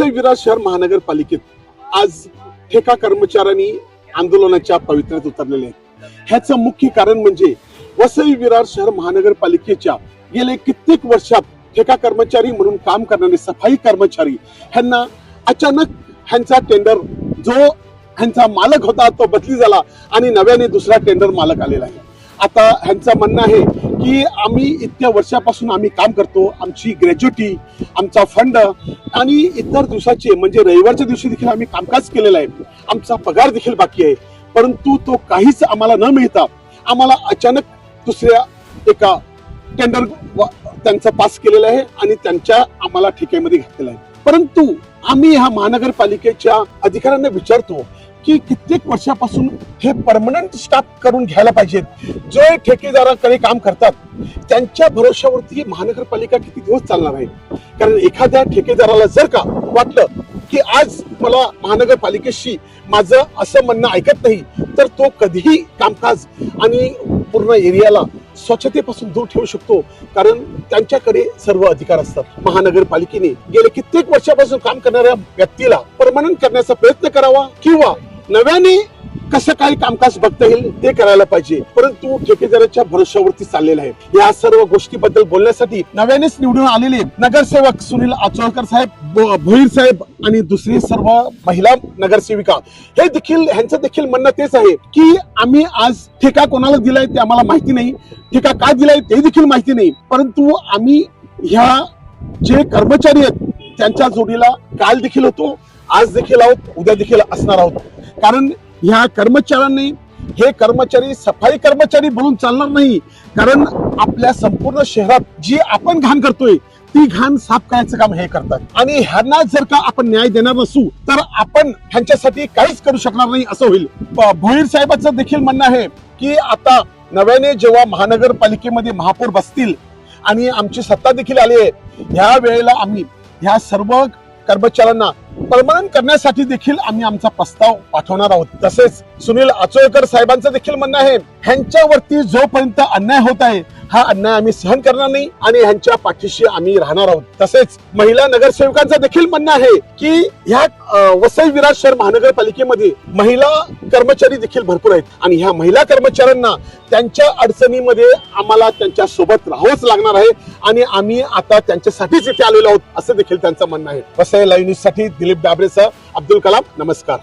वसई विरार शहर महानगरपालिकेत आज ठेका कर्मचाऱ्यांनी आंदोलनाच्या पवित्र्यात उतरलेले आहेत. ह्याचं मुख्य कारण म्हणजे वसई विरार शहर महानगरपालिकेच्या गेले कित्येक वर्षात ठेका कर्मचारी म्हणून काम करणारे सफाई कर्मचारी ह्यांना अचानक ह्यांचा टेंडर जो ह्यांचा मालक होता तो बदली झाला आणि नव्याने दुसरा टेंडर मालक आलेला आहे. आता ह्यांचं म्हणणं आहे की आम्ही इतक्या वर्षापासून आम्ही काम करतो आमची ग्रॅज्युटी आमचा फंड आणि इतर दिवसाचे म्हणजे रविवारच्या दिवशी देखील आम्ही कामकाज केलेलं आहे. आमचा पगार देखील बाकी आहे. परंतु तो काहीच आम्हाला न मिळता आम्हाला अचानक दुसऱ्या एका टेंडर त्यांचा पास केलेला आहे आणि त्यांच्या आम्हाला ठेक्यामध्ये घातलेला आहे. परंतु आम्ही ह्या महानगरपालिकेच्या अधिकाऱ्यांना विचारतो की कित्येक वर्षापासून हे परमनंट स्टाफ करून घ्यायला पाहिजेत. जो ठेकेदाराकडे काम करतात त्यांच्या भरोश्यावरती महानगरपालिका किती दिवस चालणार आहे? कारण एखाद्या ठेकेदाराला जर का वाटलं की आज मला महानगरपालिकेशी माझं असं म्हणणं ऐकत नाही तर तो कधीही कामकाज आणि पूर्ण एरियाला स्वच्छतेपासून दूर ठेवू शकतो. कारण त्यांच्याकडे सर्व अधिकार असतात. महानगरपालिकेने गेले कित्येक वर्षापासून काम करणाऱ्या व्यक्तीला परमनंट करण्याचा प्रयत्न करावा किंवा नव्याने कसं काही कामकाज बघता येईल ते करायला पाहिजे. परंतु ठेकेदाराच्या भरोश्यावरती चाललेलं आहे. या सर्व गोष्टीबद्दल बोलण्यासाठी नव्यानेच निवडून आलेले नगरसेवक सुनील आचोळकर साहेब भोईर साहेब आणि दुसरी सर्व महिला नगरसेविका. हे देखील ह्यांचं देखील म्हणणं तेच आहे की आम्ही आज ठेका कोणाला दिलाय ते आम्हाला माहिती नाही. ठेका का दिलाय ते देखील माहिती नाही. परंतु आम्ही ह्या जे कर्मचारी आहेत त्यांच्या जोडीला काल देखील होतो आज देखील आहोत उद्या देखील असणार आहोत. कारण ह्या कर्मचाऱ्यांनी हे कर्मचारी सफाई कर्मचारी म्हणून चालणार नाही. कारण आपल्या संपूर्ण शहरात जी आपण घाण करतोय ती घाण साफ करायचं काम हे करतात. आणि ह्यांना जर का आपण न्याय देणार नसू तर आपण ह्यांच्यासाठी काहीच करू शकणार नाही असं होईल. भोईर साहेबांचं देखील म्हणणं आहे की आता नव्याने जेव्हा महानगरपालिकेमध्ये महापौर बसतील आणि आमची सत्ता देखील आली आहे ह्या वेळेला आम्ही ह्या सर्व कर्मचाऱ्यांना परमनंट करण्यासाठी देखील आम्ही आमचा प्रस्ताव पाठवणार आहोत. तसेच सुनील आचोळकर साहेबांचं देखील म्हणणं आहे ह्यांच्यावरती जोपर्यंत अन्याय होत आहे हा अन्याय आम्ही सहन करणार नाही आणि ह्यांच्या पाठीशी आम्ही राहणार आहोत. तसेच महिला नगरसेवकांचं देखील म्हणणं आहे की ह्या वसई विराज शहर महानगरपालिकेमध्ये महिला कर्मचारी देखील भरपूर आहेत आणि ह्या महिला कर्मचाऱ्यांना त्यांच्या अडचणीमध्ये आम्हाला त्यांच्यासोबत राहावंच लागणार आहे आणि आम्ही आता त्यांच्यासाठीच इथे आलेलो आहोत असं देखील त्यांचं म्हणणं आहे. वसई लाईव्ह न्यूजसाठी दिलीप डाबरेसह अब्दुल कलाम नमस्कार.